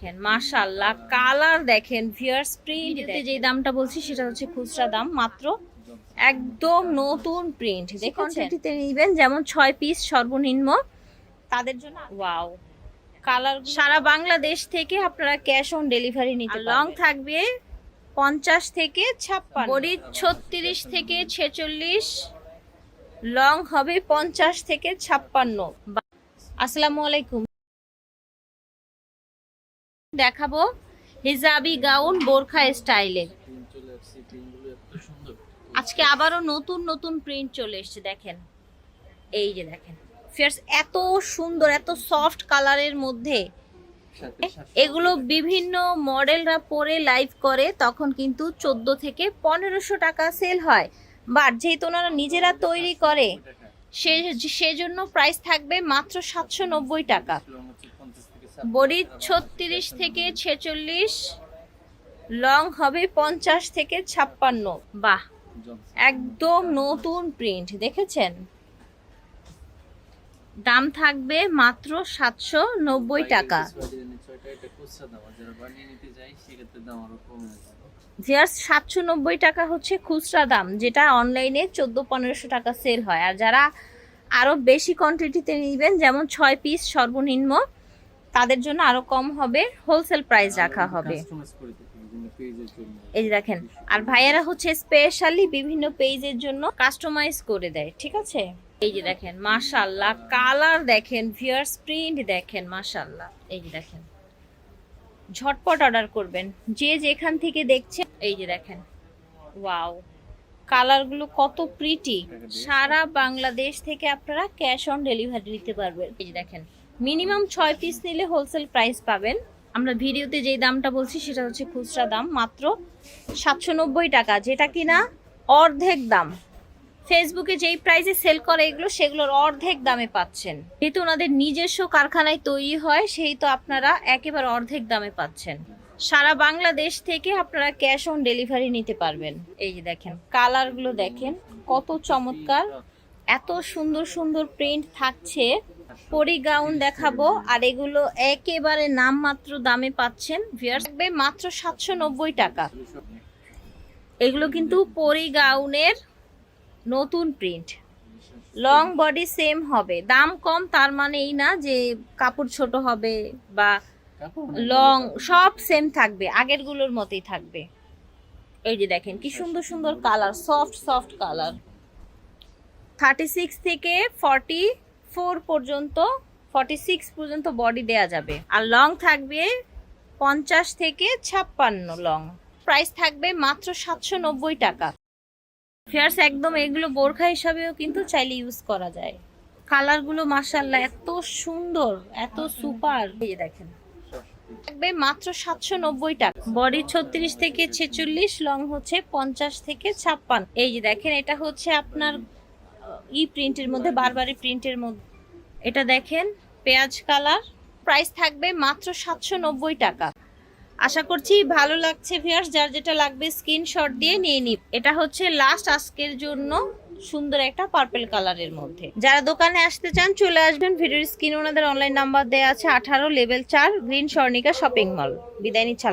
দেখেন মাশাল্লাহ কালার দেখেন ভিয়ার্স প্রিন্ট যে দামটা বলছি সেটা হচ্ছে খুচরা দাম মাত্র একদম নতুন প্রিন্ট দেখুন নেবেন যেমন ছয় পিস সর্বনিম্ন। তাদের জন্য ওয়াও কালার সারা বাংলাদেশ থেকে আপনারা ক্যাশ অন ডেলিভারি নিতে লং থাকবে পঞ্চাশ থেকে ছাপ্পান্ন। বডি ছত্রিশ থেকে ছেচল্লিশ লং হবে পঞ্চাশ থেকে ছাপ্পান্ন। আসসালামু আলাইকুম। দেখাবো। হিজাবি গাউন বোরখা স্টাইলে। আজকে আবারও নতুন নতুন প্রিন্ট চলে এসেছে, দেখেন। এই যে দেখেন। ফিয়ার্স এত সুন্দর, এত সফট কালারের মধ্যে এগুলো বিভিন্ন মডেলরা পরে লাইভ করে, তখন কিন্তু চোদ্দ থেকে পনেরোশো টাকা সেল হয়। বাট যেহেতু ওনারা নিজেরা তৈরি করে, সে সেজন্য প্রাইস থাকবে মাত্র সাতশো নব্বই টাকা। বডি ছত্রিশ থেকে ছেচল্লিশ, লং হবে পঞ্চাশ থেকে ছাপ্পান্ন। বাহ, একদম নতুন প্রিন্ট, দেখেছেন? দাম থাকবে মাত্র সাতশো নব্বই টাকা। ভিয়ার্স সাতশো নব্বই টাকা হচ্ছে খুচরা দাম, যেটা অনলাইনে চোদ্দ পনেরোশো টাকা সেল হয়। আর যারা আরও বেশি কোয়ান্টিটিতে নেবেন, যেমন ছয় পিস সর্বনিম্ন তাদের জন্য আরও কম হবে হোলসেল প্রাইস রাখা হবে। এই যে দেখেন আর ভাইয়ারা হচ্ছে স্পেশালি বিভিন্ন পেজের জন্য কাস্টমাইজ করে দেয় ঠিক আছে? এই যে দেখেন মাশাল্লাহ কালার দেখেন ভিয়ার্স প্রিন্ট দেখেন মাশাল্লাহ এই যে দেখেন ঝটপট অর্ডার করবেন। যে যেখান থেকে দেখছে এই যে দেখেন ওয়াও কালারগুলো কত প্রিটি সারা বাংলাদেশ থেকে আপনারা ক্যাশ অন ডেলিভারি নিতে পারবেন। এই যে দেখেন মিনিমাম ছয় পিস নিলে হোলসেল প্রাইস পাবেন। আমরা ভিডিওতে যেই দামটা বলছি, সেটা হচ্ছে খুচরা দাম, মাত্র সাতশো নব্বই টাকা, যেটা কিনা অর্ধেক দাম। ফেসবুকে যেই প্রাইসে সেল করে এগুলো, সেগুলোর অর্ধেক দামে পাচ্ছেন। যেহেতু ওনাদের নিজস্ব কারখানায় তৈরি হয় সেই তো আপনারা একেবারে অর্ধেক দামে পাচ্ছেন। সারা বাংলাদেশ থেকে আপনারা ক্যাশ অন ডেলিভারি নিতে পারবেন। এই যে দেখেন কালারগুলো দেখেন, কত চমৎকার। এত সুন্দর সুন্দর প্রিন্ট থাকছে। পরি গাউন দেখাবো আর এগুলো একেবারে নামমাত্র দামে পাচ্ছেন। ভিয়ার থাকবে মাত্র সাতশো নব্বই টাকা। এগুলো কিন্তু পরি গাউনের নতুন প্রিন্ট। লং বডি সেম হবে। দাম কম তার মানে এই না যে কাপড় ছোট হবে বা লং সব সেম থাকবে আগেরগুলোর মতোই থাকবে। এই যে দেখেন কি সুন্দর সুন্দর colour soft soft colour. Thirty six থেকে ফর্টি ফোর পর্যন্ত, ফর্টি সিক্স পর্যন্ত বডি দেয়া যাবে। আর লং থাকবে পঞ্চাশ থেকে ছাপ্পান্ন লং। প্রাইস থাকবে মাত্র সাতশো নব্বই টাকা। ফেয়ার্স একদম এগুলো বোরখা হিসাবেও কিন্তু চাইলে ইউজ করা যায়। কালারগুলো মাসাল্লাহ এত সুন্দর, এত সুপার। এই দেখেন। থাকবে মাত্র সাতশো নব্বই টাকা। বডি ছত্রিশ থেকে ছেচল্লিশ, লং হচ্ছে পঞ্চাশ থেকে ছাপ্পান্ন। এই যে দেখেন, এটা হচ্ছে আপনার ই প্রিন্টের মধ্যে বারবারি প্রিন্টের মধ্যে। এটা দেখেন, পেঁয়াজ কালার। প্রাইস থাকবে মাত্র সাতশো নব্বই টাকা। আশা করছি ভালো লাগছে ভিয়ার্স যার যেটা লাগবে স্ক্রিনশট দিয়ে নিয়ে নিব এটা হচ্ছে লাস্ট আজকের জন্য সুন্দর একটা পার্পেল কালারের মধ্যে। যারা দোকানে আসতে চান, চলে আসবেন। ভিডিওর স্ক্রিন ওনাদের অনলাইন নাম্বার দেওয়া আছে আঠারো লেভেল চার, গ্রিন স্বর্ণিকা শপিং মল বিদায় নিচ্ছে।